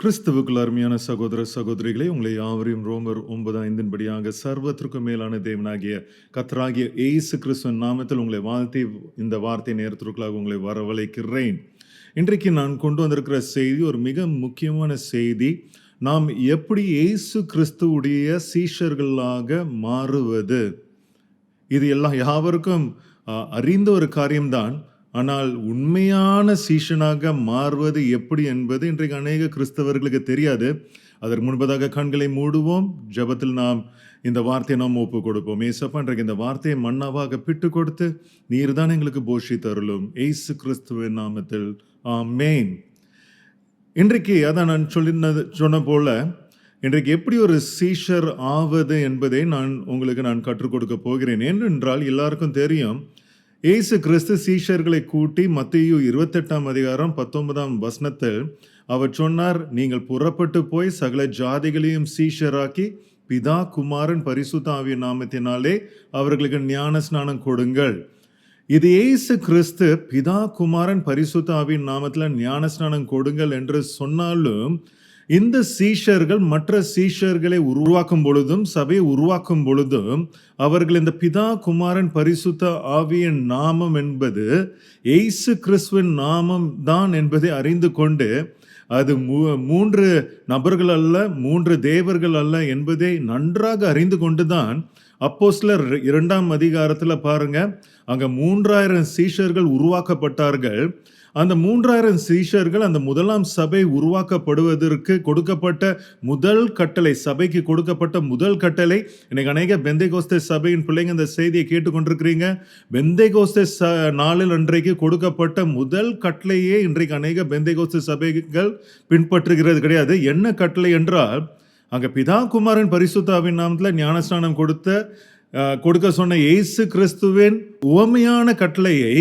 கிறிஸ்துவுக்குள் அருமையான சகோதர சகோதரிகளே உங்களை யாவரையும் ரோமர் ஒன்பது ஐந்தின்படியாக சர்வத்திற்கும் மேலான தேவனாகிய கத்தராகிய ஏசு கிறிஸ்துவின் நாமத்தில் உங்களை வாழ்த்தி இந்த வார்த்தை நேரத்திற்குள்ளாக உங்களை வரவழைக்கிறேன். இன்றைக்கு நான் கொண்டு வந்திருக்கிற செய்தி ஒரு மிக முக்கியமான செய்தி. நாம் எப்படி ஏசு கிறிஸ்துவுடைய சீஷர்களாக மாறுவது? இது எல்லாம் யாவருக்கும் அறிந்த ஒரு காரியம்தான். ஆனால் உண்மையான சீஷனாக மாறுவது எப்படி என்பது இன்றைக்கு அநேக கிறிஸ்தவர்களுக்கு தெரியாது. அதற்கு முன்பதாக கண்களை மூடுவோம். ஜெபத்தில் நாம் இந்த வார்த்தையை நாம் ஒப்பு கொடுப்போம். ஏசப்பா இன்றைக்கு இந்த வார்த்தையை மன்னாவாக பிட்டு கொடுத்து நீர் தான் எங்களுக்கு போஷி தருளும் ஏசு கிறிஸ்துவின் நாமத்தில். ஆமேன். இன்றைக்கு அதான் நான் சொல்லினது சொன்ன போல இன்றைக்கு எப்படி ஒரு சீஷர் ஆவது என்பதை நான் உங்களுக்கு நான் கற்றுக் கொடுக்க போகிறேன். ஏனென்றால் எல்லாருக்கும் தெரியும் இயேசு கிறிஸ்து சீஷர்களை கூட்டி மத்தியு இருபத்தெட்டாம் அதிகாரம் பத்தொன்பதாம் வசனத்தில் அவர் சொன்னார் நீங்கள் புறப்பட்டு போய் சகல ஜாதிகளையும் சீஷராக்கி பிதா குமாரன் பரிசுத்தாவிய நாமத்தினாலே அவர்களுக்கு ஞான ஸ்நானம் கொடுங்கள். இது இயேசு கிறிஸ்து பிதா குமாரன் பரிசுத்தாவின் நாமத்தில் நாமத்தில் ஞானஸ்நானம் கொடுங்கள் என்று சொன்னாலும் இந்த சீஷர்கள் மற்ற சீஷர்களை உருவாக்கும் பொழுதும் சபையை உருவாக்கும் பொழுதும் அவர்கள் இந்த பிதா குமாரன் பரிசுத்த ஆவியின் நாமம் என்பது எய்சு கிறிஸ்துவின் நாமம் தான் என்பதை அறிந்து கொண்டு அது மூ- மூன்று நபர்கள் அல்ல மூன்று தேவர்கள் அல்ல என்பதை நன்றாக அறிந்து கொண்டு கொண்டுதான் அப்போஸ்லர் இரண்டாம் அதிகாரத்தில் பாருங்க. அங்கே மூன்றாயிரம் சீஷர்கள் உருவாக்கப்பட்டார்கள். அந்த மூன்றாயிரம் சீஷர்கள் அந்த முதலாம் சபை உருவாக்கப்படுவதற்கு கொடுக்கப்பட்ட முதல் கட்டளை சபைக்கு கொடுக்கப்பட்ட முதல் கட்டளை. இன்னைக்கு அநேக பெந்தை கோஸ்தே சபையின் பிள்ளைங்க இந்த செய்தியை கேட்டுக்கொண்டிருக்கிறீங்க. பெந்தைகோஸ்தே ச நாளில் அன்றைக்கு கொடுக்கப்பட்ட முதல் கட்டளையே இன்றைக்கு அநேக பெந்தைகோஸ்தே சபைகள் பின்பற்றுகிறது கிடையாது. என்ன கட்டளை என்றால் அங்கே பிதா குமாரன் பரிசுத்தாவின் நாமத்தில் ஞானஸ்நானம் கொடுத்த கொடுக்க சொன்ன இயேசு கிறிஸ்துவின் உவமையான கட்டளையை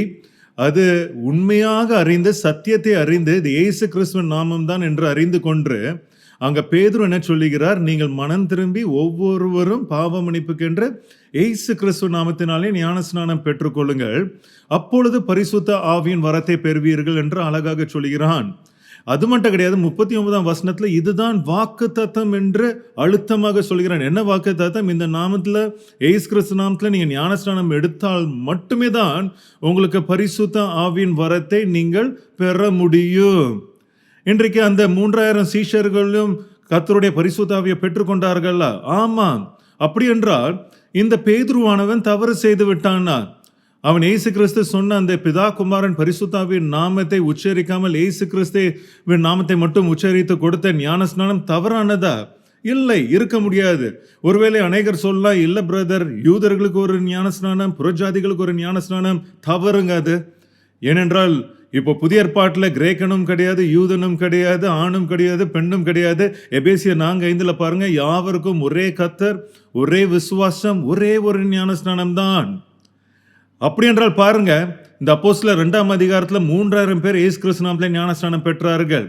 அது உண்மையாக அறிந்து சத்தியத்தை அறிந்து இது இயேசு கிறிஸ்துவின் நாமம் தான் என்று அறிந்து கொன்று அங்க பேதுரு என்ன சொல்லுகிறார்? நீங்கள் மனம் திரும்பி ஒவ்வொருவரும் பாவ மன்னிப்புக்கென்று இயேசு கிறிஸ்துவ நாமத்தினாலே ஞானஸ்நானம் பெற்றுக்கொள்ளுங்கள். அப்பொழுது பரிசுத்த ஆவியின் வரத்தை பெறுவீர்கள் என்று அழகாக சொல்கிறான் அது மட்டும் கிடையாது முப்பத்தி ஒன்பதாம் வசனத்தில் இதுதான் வாக்கு தத்தம் என்று அழுத்தமாக சொல்கிறான். என்ன வாக்கு தத்தம் இந்த நாமத்தில் ஏசு கிறிஸ்து நாமத்தில் நீங்கள் ஞானஸ்நானம் எடுத்தால் மட்டுமே தான் உங்களுக்கு பரிசுத்த ஆவியின் வரத்தை நீங்கள் பெற முடியும். இன்றைக்கு அந்த மூன்றாயிரம் சீஷர்களும் கத்தருடைய பரிசுத்த ஆவியை பெற்றுக்கொண்டார்களா ஆமாம். அப்படி என்றால் இந்த பேதுருவானவன் தவறு செய்து விட்டானா அவன் ஏசு கிறிஸ்து சொன்ன அந்த பிதா குமாரன் பரிசுத்தாவின் நாமத்தை உச்சரிக்காமல் இயேசு கிறிஸ்துவின் நாமத்தை மட்டும் உச்சரித்து கொடுத்த ஞானஸ்நானம் தவறானதா? இல்லை இருக்க முடியாது. ஒருவேளை அநேகர் சொல்லலாம் இல்லை பிரதர் யூதர்களுக்கு ஒரு ஞானஸ்நானம் புறஜாதிகளுக்கு ஒரு ஞானஸ்நானம் தவறுங்க அது. ஏனென்றால் இப்போ புதிய ஏற்பாட்டில் கிரேக்கனும் கிடையாது யூதனும் கிடையாது ஆணும் கிடையாது பெண்ணும் கிடையாது. எபேசிய நாங்கள் ஐந்தில் பாருங்கள் யாவருக்கும் ஒரே கத்தர் ஒரே விசுவாசம் ஒரே ஒரு ஞானஸ்நானம் தான் அப்படி என்றால் பாருங்க இந்த அப்போஸ்லர் ரெண்டாம் அதிகாரத்தில் மூன்றாயிரம் பேர் ஏசு கிருஷ்ணாமில் ஞானஸ்தானம் ஞானஸ்நானம் பெற்றார்கள்.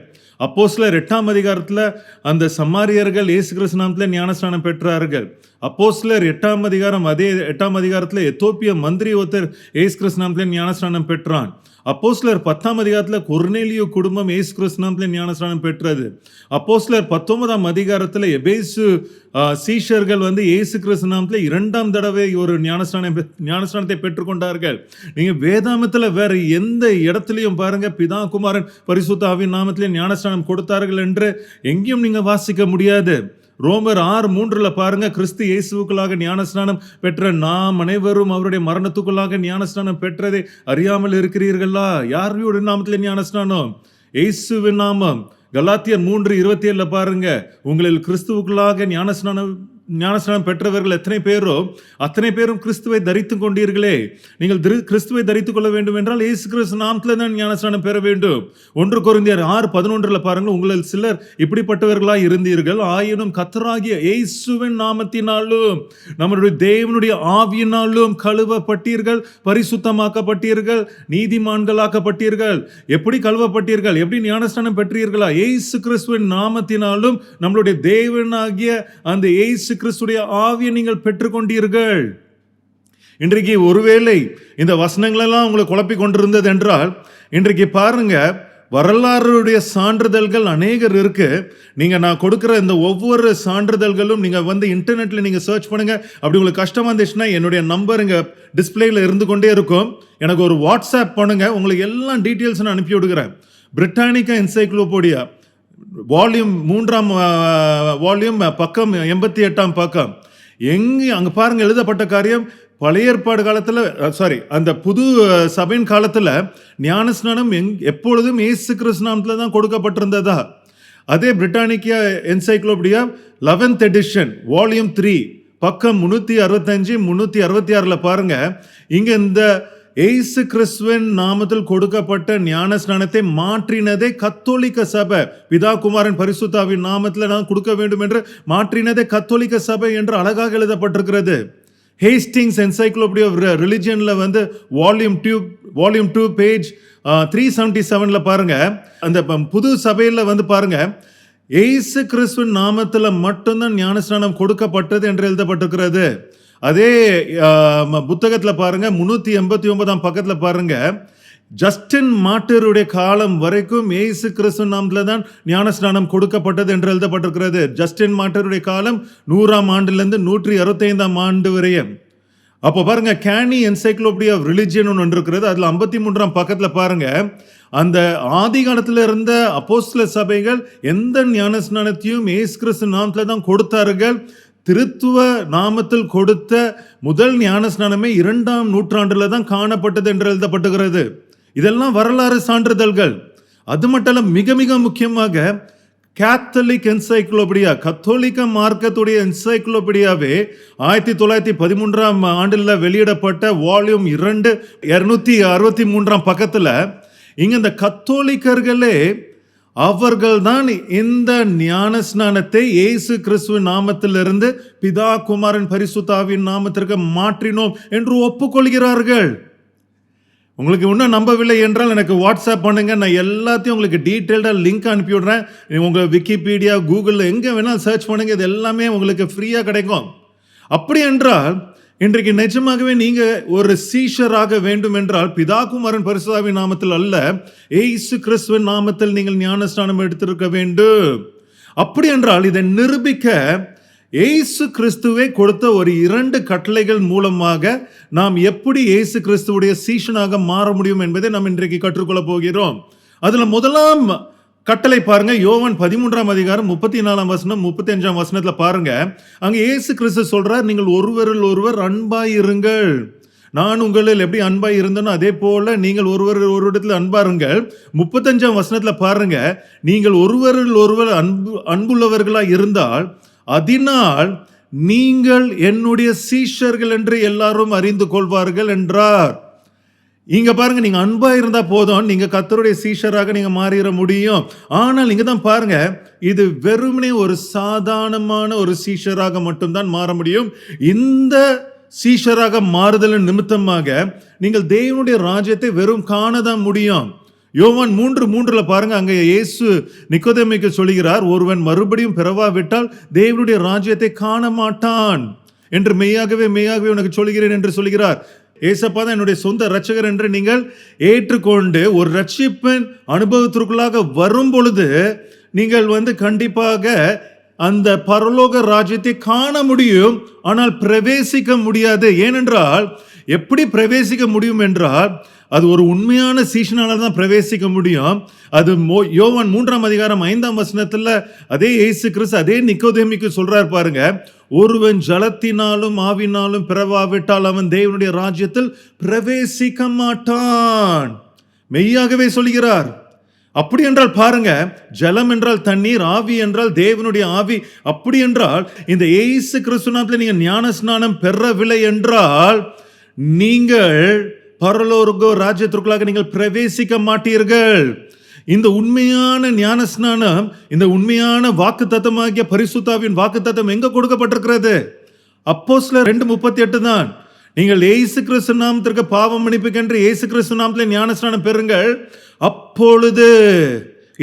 அப்போஸ்லர் எட்டாம் அதிகாரத்தில் அந்த சம்மாரியர்கள் ஏசு கிருஷ்ணாமத்தில் ஞானஸ்தானம் ஞானஸ்நானம் பெற்றார்கள். அப்போஸ்லர் எட்டாம் அதிகாரம் அதே எட்டாம் அதிகாரத்தில் எத்தோப்பிய மந்திரி ஒருத்தர் ஏசு கிருஷ்ணாமத்தில் நாமத்திலே ஞானஸ்நானம் பெற்றான். அப்போஸ்லர் பத்தாம் அதிகாரத்தில் கொர்னேலியோ குடும்பம் ஏசு கிறிஸ்து நாமத்திலே ஞானஸ்நானம் பெற்றது. அப்போஸ்லர் பத்தொன்பதாம் அதிகாரத்தில் எபேசு சீஷர்கள் வந்து இயேசு கிறிஸ்து இரண்டாம் தடவை ஒரு ஞானஸ்நானம் பெ- ஞானஸ்நானத்தை பெற்றுக்கொண்டார்கள். நீங்கள் வேதாமத்தில் வேற எந்த இடத்துலையும் பாருங்கள் பிதா குமாரன் பரிசுத்தாவின் நாமத்திலே ஞானஸ்நானம் கொடுத்தார்கள் என்று எங்கேயும் நீங்கள் வாசிக்க முடியாது. ரோமர் ஆறு மூன்றில் பாருங்க கிறிஸ்து இயேசுக்குள்ளாக ஞானஸ்நானம் பெற்ற நாம் அனைவரும் அவருடைய மரணத்துக்குள்ளாக ஞானஸ்நானம் பெற்றதை அறியாமல் இருக்கிறீர்களா? யாருடைய நாமத்திலே ஞானஸ்நானம்? இயேசுவின் நாமம். கலாத்தியர் மூன்று இருபத்தி ஏழில் பாருங்க உங்களில் கிறிஸ்துவுக்குள்ளாக ஞானஸ்நானம் ஞானஸ்நானம் பெற்றவர்கள் எத்தனை பேரோ அத்தனை பேரும் கிறிஸ்துவை தரித்து கொண்டீர்களே. நீங்கள் திரு- கிறிஸ்துவை தரித்துக் கொள்ள வேண்டும் என்றால் ஏசு கிறிஸ்து நாமத்தில் தான் ஞானஸ்நானம் பெற வேண்டும். ஒன்று குறைந்தியார் ஆறு பதினொன்றில் பாருங்கள் உங்களில் சிலர் இப்படிப்பட்டவர்களாக இருந்தீர்கள். ஆயினும் கத்தராகிய இயேசுவின் நாமத்தினாலும் நம்மளுடைய தேவனுடைய ஆவியினாலும் கழுவப்பட்டீர்கள் பரிசுத்தமாக்கப்பட்டீர்கள் நீதிமான்களாக்கப்பட்டீர்கள். எப்படி கழுவப்பட்டீர்கள்? எப்படி ஞானஸ்நானம் பெற்றீர்களா? ஏசு கிறிஸ்துவின் நாமத்தினாலும் நம்மளுடைய தேவனாகிய அந்த ஏசு கிறிஸ்துடைய ஆவியை நீங்கள் பெற்றுக்கொண்டீர்கள். இன்றைக்கு ஒருவேளை இந்த வசனங்களெல்லாம் உங்களை குழப்பி கொண்டிருந்தது என்றால் இன்றைக்கு பாருங்க வரலாறுடைய சான்றிதழ்கள் அநேகர் இருக்கு. நீங்க நான் கொடுக்குற இந்த ஒவ்வொரு சான்றிதழ்களும் நீங்க வந்து இன்டர்நெட்ல நீங்க சர்ச் பண்ணுங்க. அப்படி உங்களுக்கு கஷ்டமா இருந்துச்சுன்னா என்னுடைய நம்பர் இங்க டிஸ்பிளேல இருந்து கொண்டே இருக்கும். எனக்கு ஒரு வாட்ஸ்அப் பண்ணுங்க. உங்களுக்கு எல்லாம் டீட்டெயில்ஸ் நான் அனுப்பி விடுகிறேன் பிரிட்டானிக்கா என்சைக்ளோபோடியா வால்யூம் மூன்றாம் வால்யூம் பக்கம் எண்பத்தி எட்டாம் பக்கம். எங்கே அங்கே பாருங்கள் எழுதப்பட்ட காரியம் பழைய ஏற்பாடு காலத்தில் சாரி அந்த புது சபையின் காலத்தில் ஞானஸ்நானம் எங் எப்பொழுதும் இயேசு கிருஷ்ணாமத்தில் தான் கொடுக்கப்பட்டிருந்ததா? அதே Britannica encyclopedia eleventh edition volume three பக்கம் முந்நூற்றி அறுபத்தஞ்சு முந்நூற்றி அறுபத்தி ஆறில் பாருங்க இங்கே இந்த ஏசு கிறிஸ்துவின் நாமத்தில் கொடுக்கப்பட்ட ஞான ஸ்நானத்தை மாற்றினதே கத்தோலிக்க சபை. பிதா குமாரன் பரிசுத்தாவின் நாமத்தில் நான் கொடுக்க வேண்டும் என்று மாற்றினதே கத்தோலிக்க சபை என்று அழகாக எழுதப்பட்டிருக்கிறது. ஹேஸ்டிங்ஸ் என்சைக்ளோபடி ஆஃப் ரிலிஜியன்ல வந்து volume tube volume two page three seventy செவனில் பாருங்கள் அந்த புது சபையில் வந்து பாருங்கள் ஏசு கிறிஸ்துவின் நாமத்தில் மட்டும்தான் ஞானஸ்நானம் கொடுக்கப்பட்டது என்று எழுதப்பட்டிருக்கிறது. அதே புத்தகத்தில் ம- முந்நூற்றி எண்பத்தி ஒன்பதாம் பக்கத்தில் பாருங்கள் ஜஸ்டின் மாட்டருடைய காலம் வரைக்கும் ஏசு கிறிஸ்து நாமத்தில் தான் ஞானஸ்நானம் கொடுக்கப்பட்டது என்று எழுதப்பட்டிருக்கிறது. ஜஸ்டின் மாட்டருடைய காலம் நூறாம் ஆண்டுலேருந்து நூற்றி அறுபத்தைந்தாம் ஆண்டு வரையும். அப்போ பாருங்க கேனி என்சைக்ளோபடி ஆஃப் ரிலிஜியன் ஒன்று இருக்கிறது அதில் ஐம்பத்தி மூன்றாம் பக்கத்தில் பாருங்க அந்த ஆதி காலத்தில் இருந்த அப்போஸ்ல சபைகள் எந்த ஞானஸ்நானத்தையும் ஏசு கிறிஸ்து நாமத்தில் தான் கொடுத்தார்கள். திருத்துவ நாமத்தில் கொடுத்த முதல் ஞானஸ்நானமே இரண்டாம் நூற்றாண்டில் தான் காணப்பட்டது என்று எழுதப்பட்டுகிறது. இதெல்லாம் வரலாறு சான்றிதழ்கள். அது மட்டும் மிக மிக முக்கியமாக கேத்தலிக் என்சைக்ளோபீடியா கத்தோலிக்க மார்க்கத்துடைய என்சைக்ளோபீடியாவே ஆயிரத்தி தொள்ளாயிரத்தி பதிமூன்றாம் ஆண்டில் வெளியிடப்பட்ட வால்யூம் இரண்டு இருநூத்தி அறுபத்தி மூன்றாம் பக்கத்தில் இங்கே இந்த கத்தோலிக்கர்களே அவர்கள்தான் இந்த ஞான ஸ்நானத்தை இயேசு கிறிஸ்துவ நாமத்திலிருந்து பிதா குமாரன் பரிசுத்தாவின் நாமத்திற்கு மாற்றினோம் என்று ஒப்புக்கொள்கிறார்கள். உங்களுக்கு இன்னும் நம்பவில்லை என்றால் எனக்கு வாட்ஸ்அப் பண்ணுங்க. நான் எல்லாத்தையும் உங்களுக்கு டீட்டெயில்டாக லிங்க் அனுப்பிவிடுறேன். உங்கள் விக்கிபீடியா கூகுளில் எங்கே வேணாலும் சர்ச் பண்ணுங்க. இது எல்லாமே உங்களுக்கு ஃப்ரீயாக கிடைக்கும். அப்படி என்றால் இன்றைக்கு நிஜமாகவே நீங்க ஒரு சீஷராக வேண்டும் என்றால் பிதாகுமாரன் பரிசுதாவின் நாமத்தில் அல்ல ஏசு கிறிஸ்துவின் நாமத்தில் நீங்கள் ஞானஸ்தானம் எடுத்திருக்க வேண்டும். அப்படி என்றால் இதை நிரூபிக்க ஏசு கிறிஸ்துவை கொடுத்த ஒரு இரண்டு கட்டளைகள் மூலமாக நாம் எப்படி ஏசு கிறிஸ்துவுடைய சீஷனாக மாற முடியும் என்பதை நாம் இன்றைக்கு கற்றுக்கொள்ள போகிறோம். அதில் முதலாம் கட்டளை பாருங்க. யோவன் பதிமூன்றாம் அதிகாரம் முப்பத்தி நாலாம் வசனம் முப்பத்தி அஞ்சாம் வசனத்துல பாருங்க. அங்க இயேசு கிறிஸ்து சொல்றார் நீங்கள் ஒருவரில் ஒருவர் அன்பாய் இருங்கள். நான் உங்களில் எப்படி அன்பா இருந்தனோ அதே போல நீங்கள் ஒருவர் ஒரு இடத்துல அன்பாருங்கள் முப்பத்தஞ்சாம் வசனத்துல பாருங்க. நீங்கள் ஒருவரில் ஒருவர் அன்பு அன்புள்ளவர்களா இருந்தால் அதனால் நீங்கள் என்னுடைய சீஷர்கள் என்று எல்லாரும் அறிந்து கொள்வார்கள் என்றார். இங்க பாருங்க நீங்க அன்பா இருந்தா போதும். நீங்க கத்தருடைய சீஷராக நீங்க மாறிட முடியும். ஆனால் இங்க தான் பாருங்க இது வெறுமனே ஒரு சாதாரணமான ஒரு சீஷராக மட்டும்தான் மாற முடியும். இந்த சீஷராக மாறுதலின் நிமித்தமாக நீங்கள் தேவனுடைய ராஜ்யத்தை வெறும் காணதான் முடியும். யோவான் மூன்று மூன்றுல பாருங்க அங்க இயேசு நிக்கோதேமிக்கு சொல்கிறார் ஒருவன் மறுபடியும் பிறவாவிட்டால் தேவனுடைய ராஜ்யத்தை காண மாட்டான் என்று மெய்யாகவே மெய்யாகவே உனக்கு சொல்கிறேன் என்று சொல்கிறார் ஏசப்பா தான் என்னுடைய சொந்த ரட்சகர் என்று நீங்கள் ஏற்றுக்கொண்டு ஒரு ரட்சிப்பின் அனுபவத்திற்குள்ளாக வரும் பொழுது நீங்கள் வந்து கண்டிப்பாக அந்த பரலோக ராஜ்யத்தை காண முடியும். ஆனால் பிரவேசிக்க முடியாது. ஏனென்றால் எப்படி பிரவேசிக்க முடியும் என்றால் அது ஒரு உண்மையான சீஷனால தான் பிரவேசிக்க முடியும். அது மோ யோவான் மூன்றாம் அதிகாரம் ஐந்தாம் வசனத்தில் அதே இயேசு கிறிஸ்து அதே நிக்கோதேமிக்கு சொல்றார் பாருங்க ஒருவன் ஜலத்தினாலும் ஆவினாலும் பிறவாவிட்டால் அவன் தேவனுடைய ராஜ்யத்தில் பிரவேசிக்க மாட்டான். மெய்யாகவே சொல்கிறார் அப்படி என்றால் பாருங்க ஜலம் என்றால் தண்ணீர் ஆவி என்றால் தேவனுடைய ஆவி. அப்படி என்றால் இந்த ஏசு கிறிஸ்துநாத்தில் நீங்கள் ஞான ஸ்நானம் பெறவில்லை என்றால் நீங்கள் பரலோருக்கோ ராஜ்யத்திற்குள்ளாக நீங்கள் பிரவேசிக்க மாட்டீர்கள். இந்த உண்மையான ஞான ஸ்நானம் இந்த உண்மையான வாக்கு தத்தமாகிய பரிசுத்தாவின் வாக்கு தத்தம் எங்க கொடுக்கப்பட்டிருக்கிறது? அப்போஸ்ல ரெண்டு முப்பத்தி எட்டு தான். நீங்கள் ஏசு கிறிஸ்து நாமத்திற்கு பாவம் மன்னிப்புக்கென்று ஏசு கிறிஸ்து நாமத்தில் ஞானஸ்நானம் பெறுங்கள். அப்பொழுது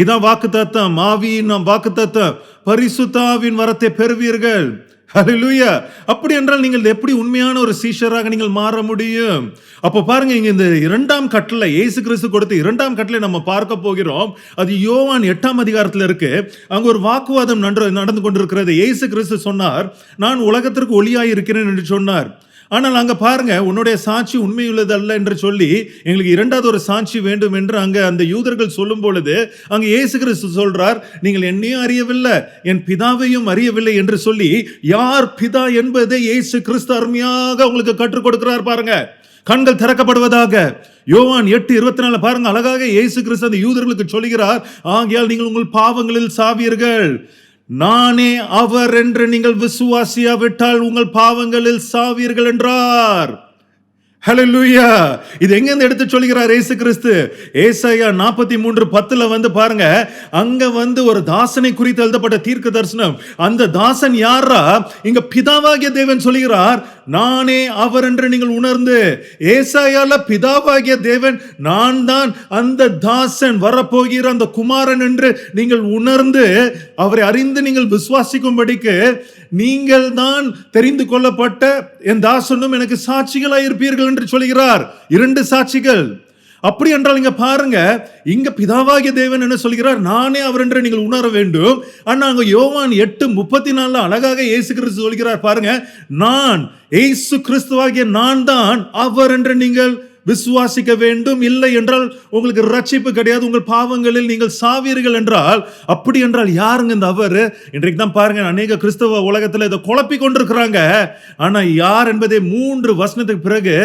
இதான் வாக்கு தத்தம் ஆவியின் வாக்கு தத்தம் பரிசுத்தாவின் வரத்தை பெறுவீர்கள். ஹalleluya அப்படி என்றால் நீங்கள் எப்படி உண்மையான ஒரு சீஷராக நீங்கள் மாற முடியும்? அப்போ பாருங்க இங்க இந்த இரண்டாம் கட்டளை ஏசு கிறிஸ்து கொடுத்த இரண்டாம் கட்டளை நம்ம பார்க்க போகிறோம். அது யோவான் எட்டாம் அதிகாரத்தில் இருக்கு. அங்க ஒரு வாக்குவாதம் நடந்து கொண்டிருக்கிறது. ஏசு கிறிஸ்து சொன்னார் நான் உலகத்திற்கு ஒளியாய் இருக்கிறேன் என்று சொன்னார். ஆனால் அங்கே பாருங்க உன்னுடைய சாட்சி உண்மையுள்ளதல்ல என்று சொல்லி எங்களுக்கு இரண்டாவது ஒரு சாட்சி வேண்டும் என்று அங்கே அந்த யூதர்கள் சொல்லும் பொழுது அங்கே இயேசு கிறிஸ்து சொல்றார் நீங்கள் என்னையும் அறியவில்லை என் பிதாவையும் அறியவில்லை என்று சொல்லி யார் பிதா என்பதை இயேசு கிறிஸ்து அருமையாக உங்களுக்கு கற்றுக் கொடுக்கிறார் பாருங்க. கண்கள் திறக்கப்படுவதாக. யோவான் எட்டு இருபத்தி நாலு பாருங்க அழகாக இயேசு கிறிஸ்து அந்த யூதர்களுக்கு சொல்கிறார் ஆகையால் நீங்கள் உங்கள் பாவங்களில் சாவீர்கள். நானே அவர் என்று நீங்கள் விசுவாசியாவிட்டால் உங்கள் பாவங்களில் சாவீர்கள் என்றார். ஹalleluya இது எங்கேருந்து எடுத்து சொல்கிறார் இயேசு கிறிஸ்து? ஏசாயா நாற்பத்தி மூன்று பத்தில் வந்து பாருங்க அங்க வந்து ஒரு தாசனை குறித்து எழுதப்பட்ட தீர்க்க தரிசனம். அந்த தாசன் யாரா இங்க பிதாவாகிய தேவன் சொல்கிறார் நானே அவர் என்று நீங்கள் உணர்ந்து ஏசாயால பிதாவாகிய தேவன் நான் தான் அந்த தாசன் வரப்போகிற அந்த குமாரன் என்று நீங்கள் உணர்ந்து அவரை அறிந்து நீங்கள் விசுவாசிக்கும்படிக்கு நீங்கள் தான் தெரிந்து கொள்ளப்பட்ட என் தாசனும் எனக்கு சாட்சிகளாய் இருப்பீர்கள் என்று சொல்கிறார். இரண்டு சாட்சிகள். அப்படி என்றால் இங்க பாருங்க இங்க பிதாவாகிய தேவன் என்ன சொல்கிறார்? நானே அவர் என்று நீங்கள் உணர வேண்டும். ஆனா அங்க யோவான் எட்டு முப்பத்தி நாலுல அழகாக இயேசு கிறிஸ்து சொல்கிறார் பாருங்க நான் இயேசு கிறிஸ்துவாகிய நான் தான் அவர் என்று நீங்கள் விசுவாசிக்க வேண்டும் இல்லை என்றால் உங்களுக்கு ரட்சிப்பு கிடையாது உங்கள் பாவங்களில் நீங்கள் சாவீர்கள் என்றால் அப்படி என்றால் யாருங்க இந்த அவர்? இன்றைக்கு தான் பாருங்க அநேக கிறிஸ்தவ உலகத்தில் இதை குழப்பி கொண்டிருக்கிறாங்க. ஆனால் யார் என்பதை மூன்று வசனத்துக்கு பிறகு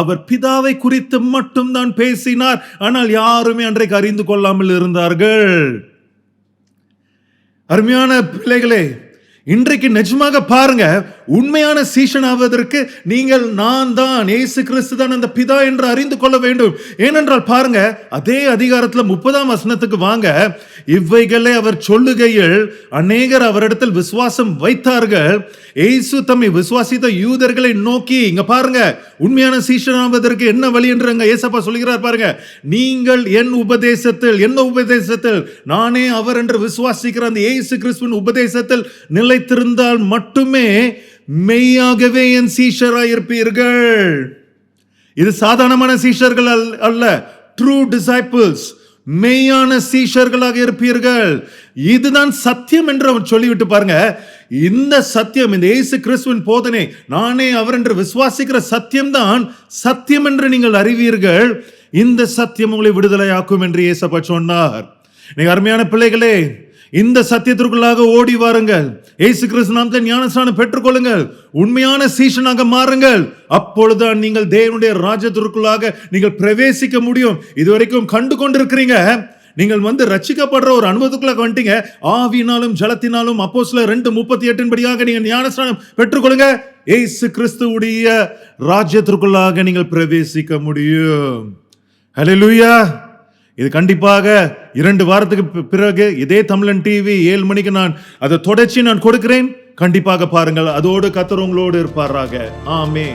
அவர் பிதாவை குறித்து மட்டும்தான் பேசினார். ஆனால் யாருமே அன்றைக்கு அறிந்து கொள்ளாமல் இருந்தார்கள். அருமையான பிள்ளைகளே இன்றைக்கு நிஜமாக பாருங்க உண்மையான சீஷன் ஆவதற்கு நீங்கள் நான் தான் ஏசு கிறிஸ்து தான் அந்த பிதா என்று அறிந்து கொள்ள வேண்டும். ஏனென்றால் பாருங்க அதே அதிகாரத்தில் முப்பதாம் வசனத்துக்கு வாங்க. இவைகளை அவர் சொல்லுகையில் அநேகர் அவரிடத்தில் விசுவாசம் வைத்தார்கள். ஏசு தம்மை விசுவாசித்த யூதர்களை நோக்கி இங்க பாருங்க உண்மையான சீஷன் ஆவதற்கு என்ன வழி என்று அங்க ஏசப்பா சொல்கிறார் பாருங்க. நீங்கள் என் உபதேசத்தில் என்ன உபதேசத்தில்? நானே அவர் என்று விசுவாசிக்கிற அந்த ஏசு கிறிஸ்துவின் உபதேசத்தில் நிலைத்திருந்தால் மட்டுமே மெய்யாகவே என் சீஷராய் இருப்பீர்கள் இது சாதாரணமான சீஷர்கள் அல்ல- அல்ல. ட்ரூ டிசைபிள்ஸ் மெய்யான சீஷர்களாக இருப்பீர்கள். இதுதான் சத்தியம் என்று அவர் சொல்லிவிட்டு பாருங்க. இந்த சத்தியம் இந்த இயேசு கிறிஸ்துவின் போதனை நானே அவர் என்று விசுவாசிக்கிற சத்தியம்தான் சத்தியம் என்று நீங்கள் அறிவீர்கள். இந்த சத்தியம் உங்களை விடுதலையாக்கும் என்று இயேசப்பா சொன்னார். நீங்க அருமையான பிள்ளைகளே இந்த சத்தியத்திற்குள்ளாக ஓடி வாருங்கள். ஏசு கிறிஸ்து நாமத்தை ஞானஸ்நானம் பெற்றுக்கொள்ளுங்கள். உண்மையான சீஷனாக மாறுங்கள். அப்பொழுதுதான் நீங்கள் தேவனுடைய ராஜ்யத்திற்குள்ளாக நீங்கள் பிரவேசிக்க முடியும். இதுவரைக்கும் கண்டு கொண்டிருக்கிறீங்க. நீங்கள் வந்து ரச்சிக்கப்படுற ஒரு அனுபவத்துக்குள்ள வந்துட்டீங்க. ஆவினாலும் ஜலத்தினாலும் அப்போ சில ரெண்டு முப்பத்தி எட்டின் படியாக நீங்கள் ஞானஸ்நானம் பெற்றுக்கொள்ளுங்க. ஏசு கிறிஸ்துவுடைய ராஜ்யத்திற்குள்ளாக நீங்கள் பிரவேசிக்க முடியும். ஹலோ லூயா இது கண்டிப்பாக இரண்டு வாரத்துக்கு பிறகு இதே தமிழன் டிவி ஏழு மணிக்கு நான் அதை தொடர்ச்சி நான் கொடுக்கிறேன். கண்டிப்பாக பாருங்கள் அதோடு கத்தர் உங்களோடு இருப்பாராக. ஆமே